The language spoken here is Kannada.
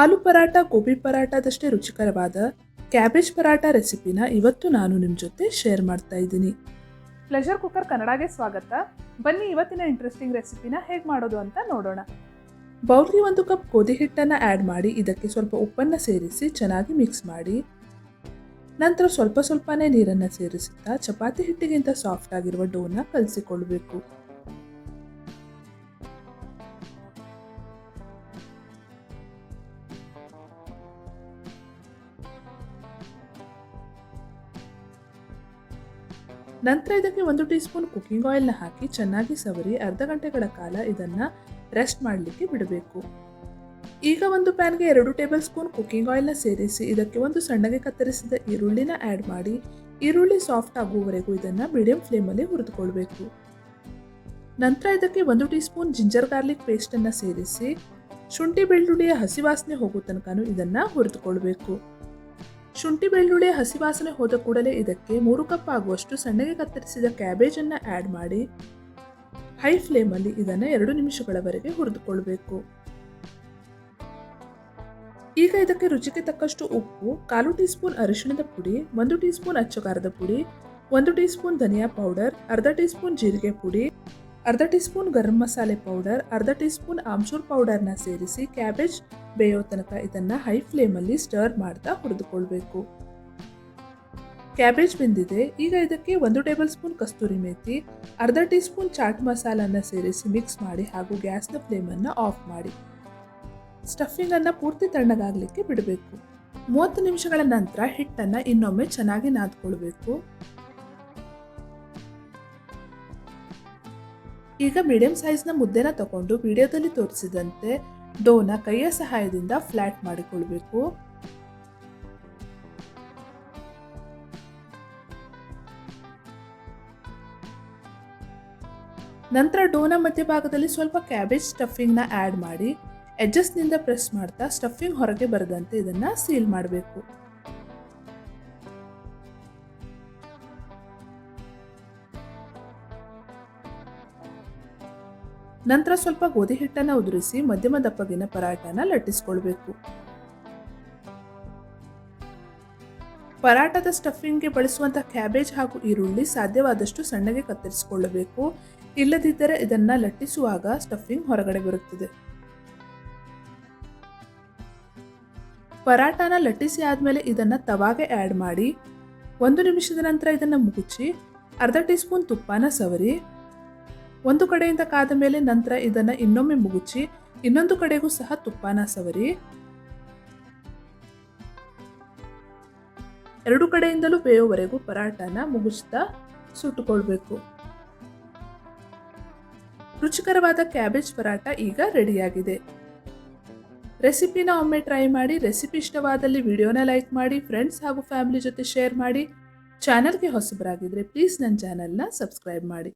ಆಲೂ ಪರಾಟ ಗೋಬಿ ಪರಾಟದಷ್ಟೇ ರುಚಿಕರವಾದ ಕ್ಯಾಬೇಜ್ ಪರಾಟ ರೆಸಿಪಿನ ಇವತ್ತು ನಾನು ನಿಮ್ಮ ಜೊತೆ ಶೇರ್ ಮಾಡ್ತಾ ಇದ್ದೀನಿ. ಪ್ಲೆಷರ್ ಕುಕ್ಕರ್ ಕನ್ನಡಗೆ ಸ್ವಾಗತ. ಬನ್ನಿ ಇವತ್ತಿನ ಇಂಟ್ರೆಸ್ಟಿಂಗ್ ರೆಸಿಪಿನ ಹೇಗೆ ಮಾಡೋದು ಅಂತ ನೋಡೋಣ. ಬೌಲ್ಗೆ ಒಂದು ಕಪ್ ಗೋಧಿ ಹಿಟ್ಟನ್ನು ಆ್ಯಡ್ ಮಾಡಿ, ಇದಕ್ಕೆ ಸ್ವಲ್ಪ ಉಪ್ಪನ್ನು ಸೇರಿಸಿ ಚೆನ್ನಾಗಿ ಮಿಕ್ಸ್ ಮಾಡಿ. ನಂತರ ಸ್ವಲ್ಪ ಸ್ವಲ್ಪನೇ ನೀರನ್ನು ಸೇರಿಸುತ್ತಾ, ಚಪಾತಿ ಹಿಟ್ಟಿಗಿಂತ ಸಾಫ್ಟ್ ಆಗಿರುವ ಡೋನ ಕಲಸಿಕೊಳ್ಬೇಕು. ನಂತರ ಇದಕ್ಕೆ ಒಂದು ಟೀ ಸ್ಪೂನ್ ಕುಕ್ಕಿಂಗ್ ಆಯಿಲ್ನ ಹಾಕಿ ಚೆನ್ನಾಗಿ ಸವರಿ ಅರ್ಧ ಗಂಟೆಗಳ ಕಾಲ ಇದನ್ನು ರೆಸ್ಟ್ ಮಾಡಲಿಕ್ಕೆ ಬಿಡಬೇಕು. ಈಗ ಒಂದು ಪ್ಯಾನ್ಗೆ ಎರಡು ಟೇಬಲ್ ಸ್ಪೂನ್ ಕುಕ್ಕಿಂಗ್ ಆಯಿಲ್ನ ಸೇರಿಸಿ ಇದಕ್ಕೆ ಒಂದು ಸಣ್ಣಗೆ ಕತ್ತರಿಸಿದ ಈರುಳ್ಳಿನ ಆ್ಯಡ್ ಮಾಡಿ ಈರುಳ್ಳಿ ಸಾಫ್ಟ್ ಆಗುವವರೆಗೂ ಇದನ್ನು ಮೀಡಿಯಂ ಫ್ಲೇಮಲ್ಲಿ ಹುರಿದುಕೊಳ್ಬೇಕು. ನಂತರ ಇದಕ್ಕೆ ಒಂದು ಟೀ ಸ್ಪೂನ್ ಜಿಂಜರ್ ಗಾರ್ಲಿಕ್ ಪೇಸ್ಟನ್ನು ಸೇರಿಸಿ ಶುಂಠಿ ಬೆಳ್ಳುಳ್ಳಿಯ ಹಸಿ ವಾಸನೆ ಹೋಗೋ ತನಕನೂ ಇದನ್ನು ಹುರಿದುಕೊಳ್ಬೇಕು. ಶುಂಠಿ ಬೆಳ್ಳುಳ್ಳಿ ಹಸಿ ವಾಸನೆ ಹೋದ ಕೂಡಲೇ ಇದಕ್ಕೆ ಮೂರು ಕಪ್ ಆಗುವಷ್ಟು ಸಣ್ಣಗೆ ಕತ್ತರಿಸಿದ ಕ್ಯಾಬೇಜನ್ನು ಆ್ಯಡ್ ಮಾಡಿ ಹೈ ಫ್ಲೇಮಲ್ಲಿ ಇದನ್ನು ಎರಡು ನಿಮಿಷಗಳವರೆಗೆ ಹುರಿದುಕೊಳ್ಬೇಕು. ಈಗ ಇದಕ್ಕೆ ರುಚಿಗೆ ತಕ್ಕಷ್ಟು ಉಪ್ಪು, ಕಾಲು ಟೀ ಸ್ಪೂನ್ ಅರಿಶಿಣದ ಪುಡಿ, ಒಂದು ಟೀ ಸ್ಪೂನ್ ಅಚ್ಚ ಪುಡಿ, ಒಂದು ಟೀ ಸ್ಪೂನ್ ಧನಿಯಾ ಪೌಡರ್ ಅರ್ಧ ಟೀ ಸ್ಪೂನ್ ಜೀರಿಗೆ ಪುಡಿ ಅರ್ಧ tea spoon garam masala powder, ಅರ್ಧ ಟೀ ಸ್ಪೂನ್ ಆಮ್ಚೂರ್ ಪೌಡರ್ನ ಸೇರಿಸಿ ಕ್ಯಾಬೇಜ್ ಬೇಯೋ ತನಕ ಇದನ್ನು ಹೈ ಫ್ಲೇಮಲ್ಲಿ ಸ್ಟರ್ ಮಾಡ್ತಾ ಹುರಿದುಕೊಳ್ಬೇಕು. ಕ್ಯಾಬೇಜ್ ಬೆಂದಿದೆ. ಈಗ ಇದಕ್ಕೆ ಒಂದು ಟೇಬಲ್ ಸ್ಪೂನ್ ಕಸ್ತೂರಿ ಮೇಥಿ, ಅರ್ಧ ಟೀ ಸ್ಪೂನ್ ಚಾಟ್ ಮಸಾಲನ್ನು ಸೇರಿಸಿ ಮಿಕ್ಸ್ ಮಾಡಿ ಹಾಗೂ ಗ್ಯಾಸ್ನ ಫ್ಲೇಮನ್ನು ಆಫ್ ಮಾಡಿ. ಸ್ಟಫಿಂಗನ್ನು ಪೂರ್ತಿ ತಣ್ಣಗಾಗಲಿಕ್ಕೆ ಬಿಡಬೇಕು. ಮೂವತ್ತು ನಿಮಿಷಗಳ ನಂತರ ಹಿಟ್ಟನ್ನು ಇನ್ನೊಮ್ಮೆ ಚೆನ್ನಾಗಿ ನಾದ್ಕೊಳ್ಬೇಕು. ಈಗ ಮೀಡಿಯಂ ಸೈಜ್ನ ಮುದ್ದೆನ ತಗೊಂಡು ವಿಡಿಯೋದಲ್ಲಿ ತೋರಿಸಿದಂತೆ ಡೋನ ಕೈಯ ಸಹಾಯದಿಂದ ಫ್ಲಾಟ್ ಮಾಡಿಕೊಳ್ಬೇಕು. ನಂತರ ಡೋನ ಮಧ್ಯಭಾಗದಲ್ಲಿ ಸ್ವಲ್ಪ ಕ್ಯಾಬೇಜ್ ಸ್ಟಫಿಂಗ್ನ ಆ್ಯಡ್ ಮಾಡಿ ಎಡ್ಜಸ್ನಿಂದ ಪ್ರೆಸ್ ಮಾಡ್ತಾ ಸ್ಟಫಿಂಗ್ ಹೊರಗೆ ಬರದಂತೆ ಇದನ್ನು ಸೀಲ್ ಮಾಡಬೇಕು. ನಂತರ ಸ್ವಲ್ಪ ಗೋಧಿ ಹಿಟ್ಟನ್ನು ಉದುರಿಸಿ ಮಧ್ಯಮ ದಪ್ಪಗಿನ ಪರಾಟನ ಲಟ್ಟಿಸಿಕೊಳ್ಬೇಕು. ಪರಾಟದ ಸ್ಟಫಿಂಗ್ಗೆ ಬಳಸುವಂಥ ಕ್ಯಾಬೇಜ್ ಹಾಗೂ ಈರುಳ್ಳಿ ಸಾಧ್ಯವಾದಷ್ಟು ಸಣ್ಣಗೆ ಕತ್ತರಿಸಿಕೊಳ್ಳಬೇಕು. ಇಲ್ಲದಿದ್ದರೆ ಇದನ್ನು ಲಟ್ಟಿಸುವಾಗ ಸ್ಟಫಿಂಗ್ ಹೊರಗಡೆ ಬರುತ್ತದೆ. ಪರಾಟನ ಲಟ್ಟಿಸಿ ಆದಮೇಲೆ ಇದನ್ನು ತವಾಗೆ ಆ್ಯಡ್ ಮಾಡಿ. ಒಂದು ನಿಮಿಷದ ನಂತರ ಇದನ್ನು ಮುಗುಚಿ, ಅರ್ಧ ಟೀ ಸ್ಪೂನ್ ತುಪ್ಪನ ಸವರಿ ಒಂದು ಕಡೆಯಿಂದ ಕಾದ ಮೇಲೆ ನಂತರ ಇದನ್ನು ಇನ್ನೊಮ್ಮೆ ಮುಗುಚಿ, ಇನ್ನೊಂದು ಕಡೆಗೂ ಸಹ ತುಪ್ಪನ ಸವರಿ. ಎರಡು ಕಡೆಯಿಂದಲೂ ಬೇಯೋವರೆಗೂ ಪರಾಟನ ಮುಗಿಸ್ತಾ ಸುಟ್ಟುಕೊಳ್ಬೇಕು. ರುಚಿಕರವಾದ ಕ್ಯಾಬೇಜ್ ಪರಾಟ ಈಗ ರೆಡಿಯಾಗಿದೆ. ರೆಸಿಪಿನ ಒಮ್ಮೆ ಟ್ರೈ ಮಾಡಿ, ರೆಸಿಪಿ ಇಷ್ಟವಾದಲ್ಲಿ ವಿಡಿಯೋನ ಲೈಕ್ ಮಾಡಿ, ಫ್ರೆಂಡ್ಸ್ ಹಾಗೂ ಫ್ಯಾಮಿಲಿ ಜೊತೆ ಶೇರ್ ಮಾಡಿ. ಚಾನಲ್ಗೆ ಹೊಸಬರಾಗಿದ್ದರೆ ಪ್ಲೀಸ್ ನನ್ನ ಚಾನಲ್ನ ಸಬ್ಸ್ಕ್ರೈಬ್ ಮಾಡಿ.